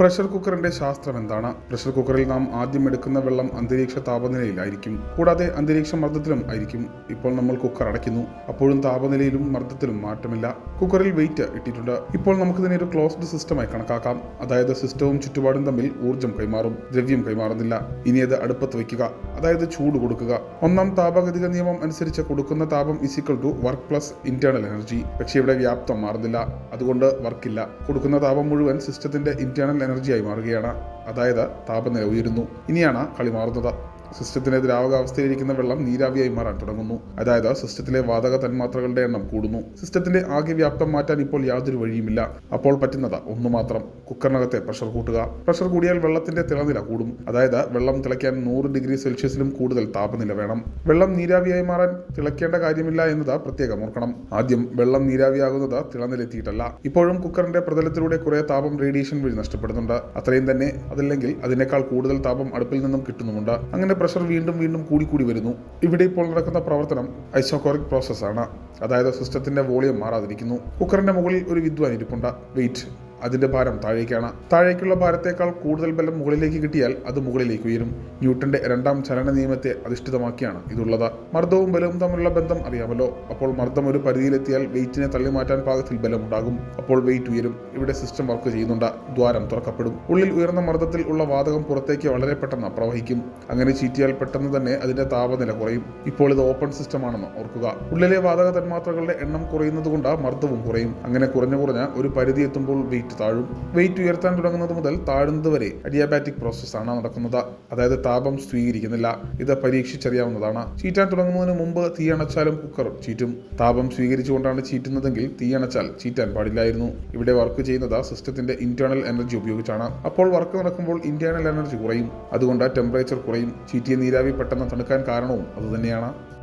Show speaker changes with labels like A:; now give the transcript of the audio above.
A: Pressure കുക്കറിന്റെ ശാസ്ത്രം എന്താണ്? Pressure കുക്കറിൽ നാം ആദ്യം എടുക്കുന്ന വെള്ളം അന്തരീക്ഷ താപനിലയിലായിരിക്കും. കൂടാതെ അന്തരീക്ഷ മർദ്ദത്തിലും ആയിരിക്കും. ഇപ്പോൾ നമ്മൾ കുക്കർ അടയ്ക്കുന്നു. അപ്പോഴും താപനിലയിലും മർദ്ദത്തിലും മാറ്റമില്ല. കുക്കറിൽ വെയിറ്റ് ഇട്ടിട്ടുണ്ട്. ഇപ്പോൾ നമുക്കിതിനെ ഒരു ക്ലോസ്ഡ് സിസ്റ്റമായി കണക്കാക്കാം. അതായത് സിസ്റ്റവും ചുറ്റുപാടും തമ്മിൽ ഊർജം കൈമാറും. ദ്രവ്യം കൈമാറുന്നില്ല. ഇനി അത് അടുപ്പത്ത് വയ്ക്കുക. അതായത് ചൂട് കൊടുക്കുക. ഒന്നാം താപഗതിക നിയമം അനുസരിച്ച് കൊടുക്കുന്ന താപം is equal to work plus internal energy പക്ഷേ ഇവിടെ വ്യാപ്തം മാറുന്നില്ല. അതുകൊണ്ട് വർക്കില്ല കൊടുക്കുന്ന താപം മുഴുവൻ സിസ്റ്റത്തിന്റെ ഇന്റേണൽ എനർജിയായി മാറുകയാണ്. അതായത് താപനില ഉയരുന്നു. ഇനിയാണ് കളി മാറുന്നത്. സിസ്റ്റത്തിലെ ദ്രാവകാവസ്ഥയിലിരിക്കുന്ന വെള്ളം നീരാവിയായി മാറാൻ തുടങ്ങുന്നു. അതായത് സിസ്റ്റത്തിലെ വാതക തന്മാത്രകളുടെ എണ്ണം കൂടുന്നു. സിസ്റ്റത്തിന്റെ ആകെ വ്യാപ്തം മാറ്റാൻ ഇപ്പോൾ യാതൊരു വഴിയുമില്ല. അപ്പോൾ പറ്റുന്നത് ഒന്നു മാത്രം. കുക്കറിനകത്തെ പ്രഷർ കൂട്ടുക. പ്രഷർ കൂടിയാൽ വെള്ളത്തിന്റെ തിളനില കൂടും. അതായത് വെള്ളം തിളയ്ക്കാൻ നൂറ് ഡിഗ്രി സെൽഷ്യസിലും കൂടുതൽ താപനില വേണം. വെള്ളം നീരാവിയായി മാറാൻ തിളയ്ക്കേണ്ട കാര്യമില്ല എന്നത് പ്രത്യേകം ഓർക്കണം. ആദ്യം വെള്ളം നീരാവിയാകുന്നത് തിളനിലെത്തിയിട്ടല്ല. ഇപ്പോഴും കുക്കറിന്റെ പ്രതലത്തിലൂടെ കുറെ താപം റേഡിയേഷൻ വഴി നഷ്ടപ്പെടുന്നുണ്ട്. അത്രയും തന്നെ അതല്ലെങ്കിൽ അതിനേക്കാൾ കൂടുതൽ താപം അടുപ്പിൽ നിന്നും കിട്ടുന്നുമുണ്ട്. അങ്ങനെ പ്രഷർ വീണ്ടും വീണ്ടും കൂടി കൂടി വരുന്നു. ഇവിടെ ഇപ്പോൾ നടക്കുന്ന പ്രവർത്തനം ഐസോകോറിക് പ്രോസസ്സാണ് അതായത് സിസ്റ്റത്തിന്റെ വോളിയം മാറാതിരിക്കുന്നു. കുക്കറിന്റെ മുകളിൽ ഒരു വിദ്വാൻ ഇരിപ്പുണ്ട്. വെയിറ്റ് അതിന്റെ ഭാരം താഴേക്കാണ്. താഴേക്കുള്ള ഭാരത്തേക്കാൾ കൂടുതൽ ബലം മുകളിലേക്ക് കിട്ടിയാൽ അത് മുകളിലേക്ക് ഉയരും. ന്യൂട്ടന്റെ രണ്ടാം ചലന നിയമത്തെ അധിഷ്ഠിതമാക്കിയാണ് ഇതുള്ളത്. മർദ്ദവും ബലവും തമ്മിലുള്ള ബന്ധം അറിയാമല്ലോ. അപ്പോൾ മർദ്ദം ഒരു പരിധിയിലെത്തിയാൽ വെയിറ്റിനെ തള്ളി മാറ്റാൻ പാകത്തിൽ ബലമുണ്ടാകും. അപ്പോൾ വെയിറ്റ് ഉയരും. ഇവിടെ സിസ്റ്റം വർക്ക് ചെയ്യുന്നുണ്ട്. ദ്വാരം തുറക്കപ്പെടും. ഉള്ളിൽ ഉയർന്ന മർദ്ദത്തിൽ ഉള്ള വാതകം പുറത്തേക്ക് വളരെ പെട്ടെന്ന് പ്രവഹിക്കും. അങ്ങനെ ചീറ്റിയാൽ പെട്ടെന്ന് തന്നെ അതിന്റെ താപനില കുറയും. ഇപ്പോൾ ഇത് ഓപ്പൺ സിസ്റ്റം ആണെന്ന് ഓർക്കുക. ഉള്ളിലെ വാതക തന്മാത്രകളുടെ എണ്ണം കുറയുന്നത് കൊണ്ട് മർദ്ദവും കുറയും. അങ്ങനെ കുറഞ്ഞു കുറഞ്ഞ് ഒരു പരിധി എത്തുമ്പോൾ വെയിറ്റ് താഴും. വെയിറ്റ് ഉയർത്താൻ തുടങ്ങുന്നത് മുതൽ താഴുന്നത് വരെ അഡിയാബാറ്റിക് പ്രോസസ്സാണ് നടക്കുന്നത്. അതായത് താപം സ്വീകരിക്കുന്നില്ല. ഇത് പരീക്ഷിച്ചറിയാവുന്നതാണ്. ചീറ്റാൻ തുടങ്ങുന്നതിന് മുമ്പ് തീയണച്ചാലും കുക്കർ ചീറ്റും. താപം സ്വീകരിച്ചുകൊണ്ടാണ് ചീറ്റുന്നതെങ്കിൽ തീയണച്ചാൽ ചീറ്റാൻ പാടില്ലായിരുന്നു. ഇവിടെ വർക്ക് ചെയ്യുന്നത് സിസ്റ്റത്തിന്റെ ഇന്റേണൽ എനർജി ഉപയോഗിച്ചാണ്. അപ്പോൾ വർക്ക് നടക്കുമ്പോൾ ഇന്റേണൽ എനർജി കുറയും. അതുകൊണ്ട് ടെമ്പറേച്ചർ കുറയും. ചീറ്റിയ നീരാവി പെട്ടെന്ന് തണുക്കാൻ കാരണവും അതുതന്നെയാണ്.